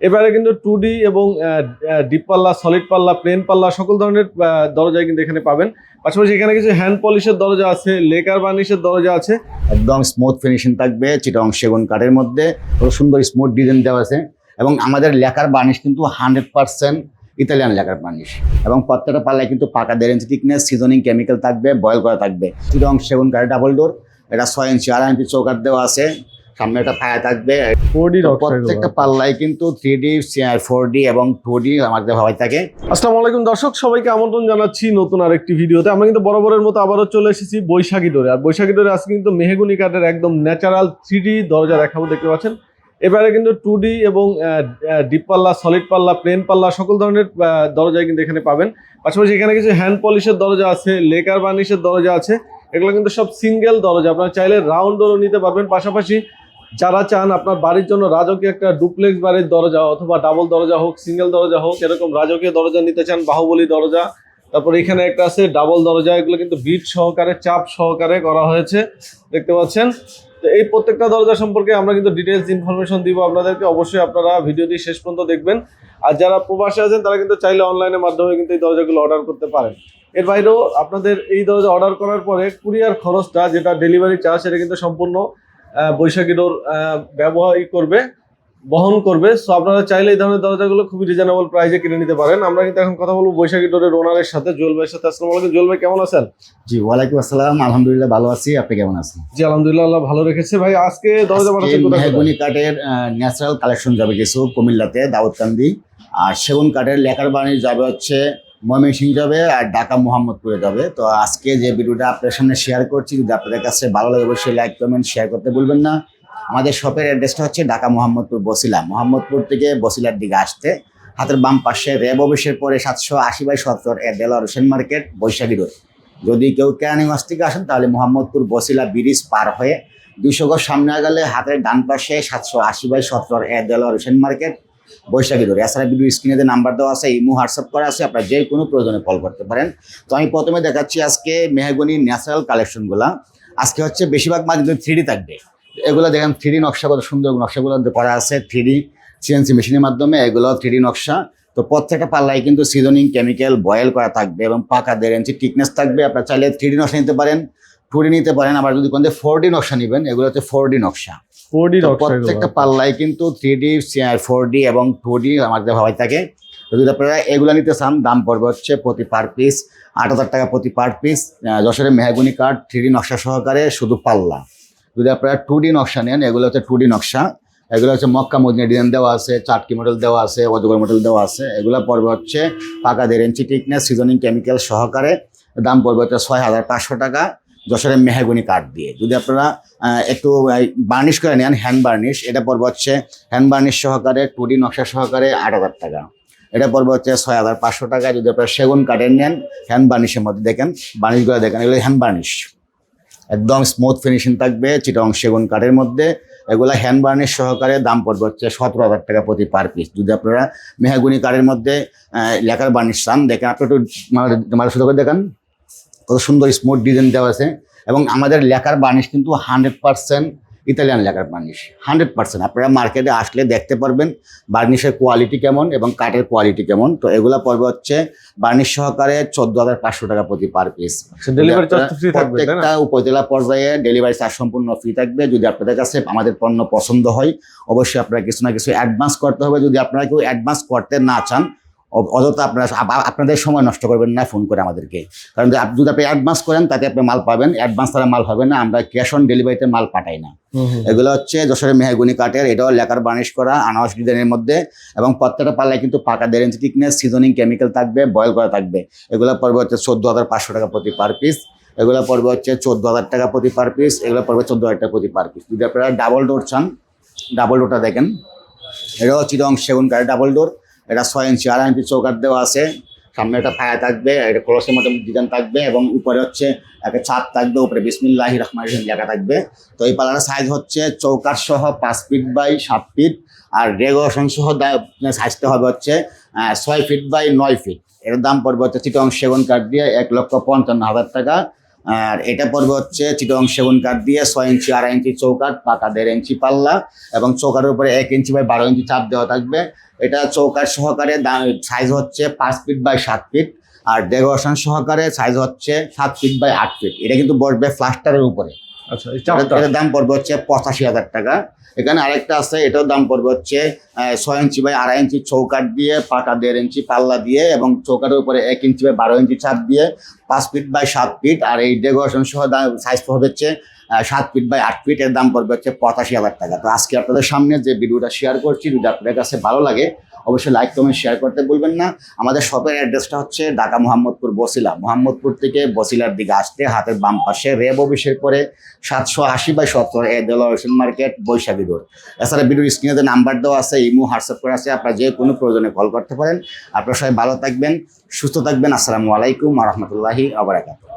এবারে কিন্তু two D এবং ডিপ পাল্লা সলিড পাল্লা প্লেন পাল্লা সকল ধরনের দরজাই কিন্তু এখানে পাবেন। পাশাপাশি এখানে কিছু হ্যান্ড পলিশের দরজা আছে লেকার বার্নিশের দরজা আছে। একদম স্মুথ ফিনিশিং থাকবে চিটং সেগুন কাঠের মধ্যে। সুন্দর স্মুথ ডিজাইন দেওয়া আছে। এবং আমাদের লেকার বার্নিশ কিন্তু hundred percent Italian lacquer varnish. এবং প্রত্যেকটা পাল্লায় কিন্তু পাকা দেড় ইঞ্চি থিকনেস সিজনিং কেমিক্যাল থাকবে বয়েল করা থাকবে। চিটং সেগুন কাঠের ডাবল ডোর এটা ছয় ইঞ্চি আড়াই ইঞ্চি চৌকাট দেওয়া আছে। সামনে একটা ফায়া থাকবে। প্রত্যেকটা পাল্লায় কিন্তু থ্রি ডি ফোর ডি এবং টু ডি আমাদের হওয়াই থাকে। আসসালামু আলাইকুম দর্শক সবাইকে আমন্ত্রণ জানাচ্ছি নতুন আরেকটি ভিডিওতে। আমরা কিন্তু বরাবরের মতো আবারও চলে এসেছি বৈশাখী ডোরে। আর বৈশাখী ডোরে আজকে কিন্তু মেহগুনি কাঠের একদম ন্যাচারাল থ্রি ডি দরজা দেখাবো দেখতে পাচ্ছেন। এবারে কিন্তু টু ডি এবং ডিপ পাল্লা সলিড পাল্লা প্লেন পাল্লা সকল ধরনের দরজাই কিন্তু এখানে পাবেন। পাশাপাশি এখানে কিছু হ্যান্ড পলিশের দরজা আছে লেকার বার্নিশের দরজা আছে। এগুলো কিন্তু সব সিঙ্গেল দরজা। আপনারা চাইলে রাউন্ড ডোরও নিতে পারবেন। পাশাপাশি যারা চান আপনার বাড়ির জন্য রাজকীয় একটা ডুপ্লেক্স বাড়ির দরজা অথবা ডাবল দরজা হোক সিঙ্গেল দরজা হোক, এরকম রাজকীয় দরজা নিতে চান, বাহুবলী দরজা, তারপর এখানে একটা আছে ডাবল দরজা, এগুলো কিন্তু বিট সহকারে, চাপ সহকারে করা হয়েছে, দেখতে পাচ্ছেন? তো এই প্রত্যেকটা দরজা সম্পর্কে আমরা কিন্তু ডিটেলস ইনফরমেশন দিব আপনাদেরকে, অবশ্যই আপনারা ভিডিওটি শেষ পর্যন্ত দেখবেন। আর যারা প্রবাসে আছেন, তারা কিন্তু চাইলে অনলাইনের মাধ্যমে কিন্তু এই দরজাগুলো অর্ডার করতে পারেন। এর বাইরেও আপনাদের এই দরজা অর্ডার করার পরে কুরিয়ার খরচটা যেটা ডেলিভারি চার্জ সেটা কিন্তু সম্পূর্ণ বৈশাখী ডোর ব্যবহারই করবে বহন করবে। সো আপনারা চাইলে এই ধরনের দরজাগুলো খুবই রিজনেবল প্রাইসে কিনে নিতে পারেন। আমরা কিন্তু এখন কথা বলব বৈশাখী ডোরের ওনারের সাথে জুয়েল ভাইয়ের সাথে। আসসালামু আলাইকুম জুয়েল ভাই কেমন আছেন? জি ওয়ালাইকুম আসসালাম। আলহামদুলিল্লাহ ভালো আছি। আপনি কেমন আছেন? জি আলহামদুলিল্লাহ আল্লাহ ভালো রেখেছে। ভাই আজকে দরজা পাঠাচ্ছেন কোথায়? মেহগুনি কাঠের ন্যাচারাল কালেকশন যাবে কিছু কুমিল্লাতে দাউদকান্দি। আর সেগুন কাঠের লেখার বাণী যাবে হচ্ছে ময়মনসিংহ যাবে আর ঢাকা মোহাম্মদপুরে যাবে। তো আজকে যে ভিডিওটা আপনার সামনে শেয়ার করছি, যদি আপনাদের কাছে ভালো লাগে অবশ্যই লাইক কমেন্ট শেয়ার করতে ভুলবেন না। আমাদের শপের অ্যাড্রেসটা হচ্ছে ঢাকা মোহাম্মদপুর বসিলা। মোহাম্মদপুর থেকে বসিলার দিকে আসতে হাতের বাম পাশে র্যাব অফিসের পরে সাতশো আশি বাই সত্তর দেলোয়ার হোসেন মার্কেট বৈশাখী রোড। যদি কেউ কেরানীগঞ্জ থেকে আসেন, তাহলে মোহাম্মদপুর বসিলা ব্রিজ পার হয়ে দুশো গজ সামনে গেলে হাতের ডান পাশে সাতশো আশি বাই সত্তর এ দেলোয়ার হোসেন মার্কেট বৈশাখী রোড এছাড়া ভিডিও স্ক্রিনে যে নাম্বার দেওয়া আছে, ইমো হোয়াটসঅ্যাপ করা আছে, আপনারা যে কোনো প্রয়োজনে কল করতে পারেন। তো আমি প্রথমে দেখাচ্ছি আজকে মেহগনি ন্যাচারাল কালেকশনগুলা আজকে হচ্ছে বেশিরভাগ মাছ কিন্তু থ্রি থাকবে। এগুলো দেখেন থ্রি নকশা, কত সুন্দর নকশাগুলো করা আছে থ্রি সিএনসি মেশিনের মাধ্যমে, এগুলো থ্রি নকশা। তো প্রত্যেকটা পাল্লায় কিন্তু সিজনিং কেমিক্যাল বয়েল করা থাকবে এবং পাকা দেড় ইঞ্চি টিকনেস থাকবে। আপনারা চাইলে থ্রি নকশা নিতে পারেন টু নিতে পারেন। আবার যদি কোন ফোর ডি নকশা নেবেন, এগুলো হচ্ছে ফোর ডি নকশা। 4D তো নকশা এগুলো। প্রত্যেকটা পাল্লায় কিন্তু থ্রি ডি ফোর ডি এবং টু ডি আমাদের হওয়াই থাকে। যদি আপনারা এগুলো নিতে চান দাম পড়বে হচ্ছে প্রতি পার পিস আট হাজার টাকা প্রতি পার পিস যশোরের মেহাগুনি কাঠ থ্রি ডি নকশা সহকারে শুধু পাল্লা। যদি আপনারা টু ডি নকশা নেন এগুলো হচ্ছে টু ডি নকশা। এগুলো হচ্ছে মক্কা মদিনা ডিজাইন দেওয়া আছে চাটকি মডেল দেওয়া আছে অজগর মডেল দেওয়া আছে। এগুলো পড়বে হচ্ছে পাকা দেড় ইঞ্চি টিকনেস সিজনিং কেমিক্যাল সহকারে। দাম পড়বে হচ্ছে ছয় হাজার পাঁচশো টাকা। যশোরের মেহাগুনি কাঠ দিয়ে। যদি আপনারা একটু বার্নিশ করে নেন হ্যান্ড বার্নিশ এটা পড়বে হচ্ছে হ্যান্ড বার্নিশ সহকারে টুডি নকশা সহকারে আট হাজার টাকা। এটা পড়বে হচ্ছে ছয় হাজার পাঁচশো টাকা। যদি আপনারা সেগুন কাঠের নেন হ্যান্ড বার্নিশের মধ্যে দেখেন বার্নিশগুলো দেখেন, এগুলো হ্যান্ড বার্নিশ একদম স্মুথ ফিনিশিং থাকবে, চিটং সেগুন কাঠের মধ্যে। এগুলো হ্যান্ড বার্নিশ সহকারে দাম পড়বে হচ্ছে সতেরো হাজার টাকা প্রতি পার পিস যদি আপনারা মেহাগুনি কাঠের মধ্যে লেখার বার্নিশ চান, দেখেন, আপনি একটু মারা শুধু করে দেখেন। কত সুন্দর স্মুথ ডিজাইন দেওয়া আছে। এবং আমাদের লেখার বার্নিশ কিন্তু hundred percent Italian lacquer varnish hundred percent আপনারা মার্কেটে আসলে দেখতে পারবেন বার্নিশের কোয়ালিটি কেমন এবং কাঠের কোয়ালিটি কেমন। তো এগুলা পড়বে হচ্ছে বার্নিশ সহকারে চোদ্দ হাজার পাঁচশো টাকা প্রতি per piece delivery charge free থাকবে প্রত্যেকটা উপজেলা পর্যায়ে ডেলিভারি চার্জ সম্পূর্ণ ফ্রি থাকবে। যদি আপনাদের কাছে আমাদের পণ্য পছন্দ হয় অবশ্যই আপনারা কিছু না কিছু অ্যাডভান্স করতে হবে। যদি আপনারা কেউ অ্যাডভান্স করতে না চান অযথা আপনারা আপনাদের সময় নষ্ট করবেন না ফোন করে আমাদেরকে। কারণ যদি যদি আপনি অ্যাডভান্স করেন তাতে আপনি মাল পাবেন। অ্যাডভান্স তারা মাল হবে না আমরা ক্যাশ অন ডেলিভারিতে মাল পাঠাই না। এগুলো হচ্ছে যশোরের মেহগুনি কাঠের এটাও লেকার বার্নিশ করা আনারস ডিজাইনের মধ্যে। এবং প্রত্যেকটা পাল্লায় কিন্তু পাকা দেড় ইঞ্চি থিকনেস সিজনিং কেমিক্যাল থাকবে বয়েল করা থাকবে। এগুলো পড়বে হচ্ছে চোদ্দ হাজার পাঁচশো টাকা প্রতি পার পিস এগুলো পড়বে হচ্ছে চোদ্দ হাজার টাকা প্রতি পার পিস এগুলো পড়বে চোদ্দ হাজার টাকা প্রতি পার পিস যদি আপনারা ডাবল ডোর চান ডাবল ডোরটা দেখেন। এটাও চিরং সেগুন কাঠের ডাবল ডোর এটা ছয় ইঞ্চি, আড়াই ইঞ্চি চৌকাট দেওয়া আছে। সামনে একটা ফায়া থাকবে, একটা ক্রসের মতো ডিজাইন থাকবে এবং উপরে হচ্ছে একটা ছাদ থাকবে, উপরে বিসমিল্লাহি রহমান রহিম লেখা থাকবে। তো এই পালার সাইজ হচ্ছে চৌকাট সহ পাঁচ ফিট বাই সাত ফিট আর রেগুলেশন সহ সাইজটা হবে হচ্ছে ছয় ফিট বাই নয় ফিট এর দাম পড়বে হচ্ছে চিটং সেগুন কাঠ দিয়ে এক লক্ষ পঞ্চান্ন হাজার টাকা। আর এটা পড়বে হচ্ছে চিটং সেগুন কাঠ দিয়ে ছয় ইঞ্চি, আড়াই ইঞ্চি চৌকাঠ, পাকা দেড় ইঞ্চি পাল্লা এবং চৌকাঠের উপরে এক ইঞ্চি বাই বারো ইঞ্চি চাপ দেওয়া থাকবে। এটা চৌকাঠ সহকারে সাইজ হচ্ছে পাঁচ ফিট বাই সাত ফিট আর ডেকোরেশন সহকারে সাইজ হচ্ছে সাত ফিট বাই আট ফিট এটা কিন্তু বসবে প্লাস্টারের উপরে। আচ্ছা এটার দাম পড়বে হচ্ছে পঁচাশি হাজার টাকা। এখানে আরেকটা আছে এটার দাম পড়বে হচ্ছে ছয় ইঞ্চি বাই আড়াই ইঞ্চি চৌকাট দিয়ে পাকা দেড় ইঞ্চি পাল্লা দিয়ে এবং চৌকাটের উপরে এক ইঞ্চি বাই বারো ইঞ্চি চাপ দিয়ে পাঁচ ফিট বাই সাত ফিট। আর এই ডেকোরেশন সহ সাইজ হবে হচ্ছে সাত ফিট বাই আট ফিট। এর দাম পড়বে হচ্ছে পঁচাশি হাজার টাকা। তো আজকে আপনাদের সামনে যে ভিডিওটা শেয়ার করছি যদি আপনাদের কাছে ভালো লাগে অবশ্যই লাইক কমেন্ট শেয়ার করতে বলবেন না। আমাদের শপের অ্যাড্রেসটা হচ্ছে ঢাকা মোহাম্মদপুর বসিলা। মোহাম্মদপুর থেকে বসিলার দিকে আসতে হাতের বাম পাশে রেব অফিসের পরে সাতশো আশি বাই সত্তর এ দেলোরেশন মার্কেট, বৈশাখী রোড। এছাড়া ভিডিওর স্ক্রিনে নাম্বার দেওয়া আছে, ইমো, হোয়াটসঅ্যাপ করে আছে, আপনারা যে কোনো প্রয়োজনে কল করতে পারেন। আপনারা সবাই ভালো থাকবেন, সুস্থ থাকবেন। আসসালামু আলাইকুম রহমতুল্লাহি আবরাকাত